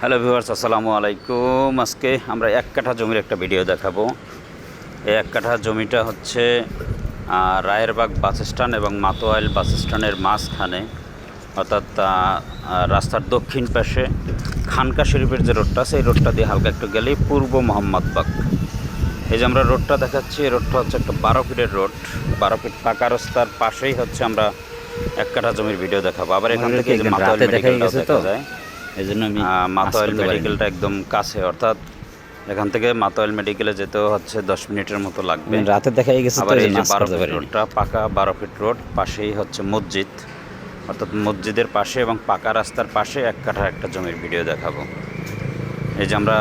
Hello viewers আসসালামু আলাইকুম। আজকে আমরা এক কাঠা জমির একটা ভিডিও দেখাবো। এই এক কাঠা জমিটা হচ্ছে রায়েরবাগ বাস স্ট্যান্ড এবং মাতোয়াইল বাস স্ট্যান্ডের মাঝখানে অর্থাৎ রাস্তার দক্ষিণ পাশে খানকা শরীফের যে রোডটা আছে সেই রোডটা দিয়ে হালকা একটু গেলেই পূর্ব মোহাম্মদবাগ। এই যে আমরা রোডটা দেখাচ্ছি এই রোডটা হচ্ছে একটা বারো ফিটের রোড বারো ফিট পাকা রাস্তার পাশেই হচ্ছে আমরা এক কাঠা জমির ভিডিও দেখাবো। আবার এখান থেকে মাতোয়াইল মেডিকেলটাও দেখা যায়। মাতোয়াইল। মেডিকেলটা একদম কাছে অর্থাৎ এখান থেকে মাতোয়াইল মেডিকেলে যেতেও হচ্ছে দশ মিনিটের মতো লাগবে। রাতে দেখা গেছে আবার এই এই যে বারো ফিট রোডটা পাকা বারো ফিট রোড পাশেই হচ্ছে মসজিদ। অর্থাৎ মসজিদের পাশে এবং পাকা রাস্তার পাশে এক কাঠা একটা জমির ভিডিও দেখাবো। এই যে আমরা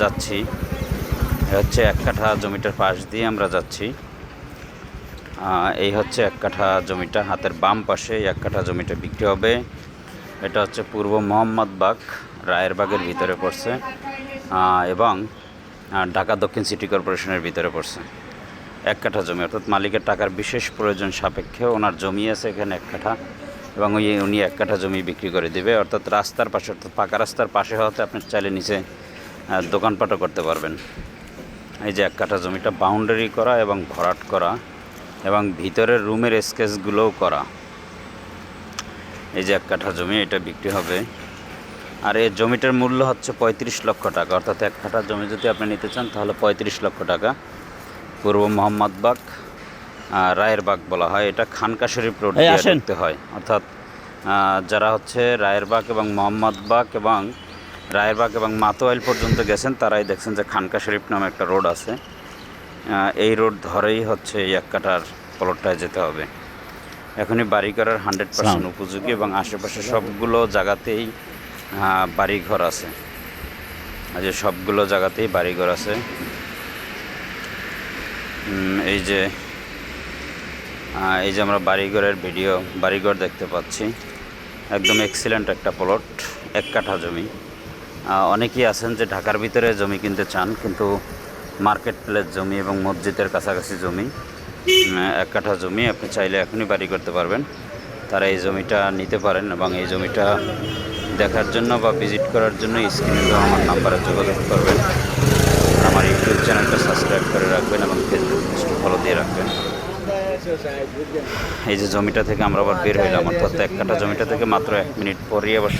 যাচ্ছি হচ্ছে এক কাঠা জমিটার পাশ দিয়ে আমরা যাচ্ছি। এই হচ্ছে এক কাঠা জমিটা হাতের বাম পাশে এক কাঠা জমিটা বিক্রি হবে। এটা হচ্ছে পূর্ব মোহাম্মদবাগ রায়েরবাগের ভিতরে পড়ছে এবং ঢাকা দক্ষিণ সিটি কর্পোরেশনের ভিতরে পড়ছে। এক কাঠা জমি, অর্থাৎ মালিকের টাকার বিশেষ প্রয়োজন সাপেক্ষে ওনার জমি আছে এখানে এক কাঠা, এবং ওই উনি এক কাঠা জমি বিক্রি করে দিবে, অর্থাৎ রাস্তার পাশে, অর্থাৎ পাকা রাস্তার পাশে হওয়াতে আপনি চাইলে নিচে দোকানপাটও করতে পারবেন। এই যে এক কাঠা জমিটা বাউন্ডারি করা এবং ভরাট করা, এবং ভিতরের রুমের স্কেচগুলোও করা। এই যে এক কাঠা জমি এটা বিক্রি হবে। আর এই জমিটার মূল্য হচ্ছে পঁয়ত্রিশ লক্ষ টাকা। অর্থাৎ এক কাঠা জমি যদি আপনি নিতে চান তাহলে পঁয়ত্রিশ লক্ষ টাকা। পূর্ব মোহাম্মদবাগ আহ, রায়েরবাগ বলা হয়। এটা খানকা শরীফ রোড দিয়ে হয়। অর্থাৎ যারা হচ্ছে রায়েরবাগ এবং মোহাম্মদবাগ এবং রায়েরবাগ এবং মাতোয়াইল পর্যন্ত গেছেন তারাই দেখছেন যে খানকা শরীফ নামে একটা রোড আছে। এই রোড ধরেই হচ্ছে এই এক কাঠার প্লটটায় যেতে হবে। এখনই বাড়ি করার হান্ড্রেড পার্সেন্ট উপযোগী এবং আশেপাশে সবগুলো জায়গাতেই আহ, বাড়িঘর আছে। যে সবগুলো জায়গাতেই বাড়িঘর আছে। উম, এই যে এই যে আমরা বাড়িঘরের ভিডিও বাড়িঘর দেখতে পাচ্ছি। একদম এক্সিলেন্ট একটা প্লট এক কাঠা জমি। অনেকেই আছেন যে ঢাকার ভিতরে জমি কিনতে চান কিন্তু মার্কেট প্লেস জমি এবং মসজিদের কাছাকাছি জমি। এক কাঠা জমি আপনি চাইলে এখনই বাড়ি করতে পারবেন। তারা এই জমিটা নিতে পারেন এবং এই জমিটা দেখার জন্য বা ভিজিট করার জন্য স্ক্রিনে দেওয়া আমার নাম্বারে যোগাযোগ করবেন। আমার ইউটিউব চ্যানেলটা সাবস্ক্রাইব করে রাখবেন এবং ফেসবুক পেজটা ফলো দিয়ে রাখবেন। এই যে জমিটা থেকে আমরা আবার বের হইলাম, অর্থাৎ এক কাঠা জমিটা থেকে মাত্র এক মিনিট পরেই আবার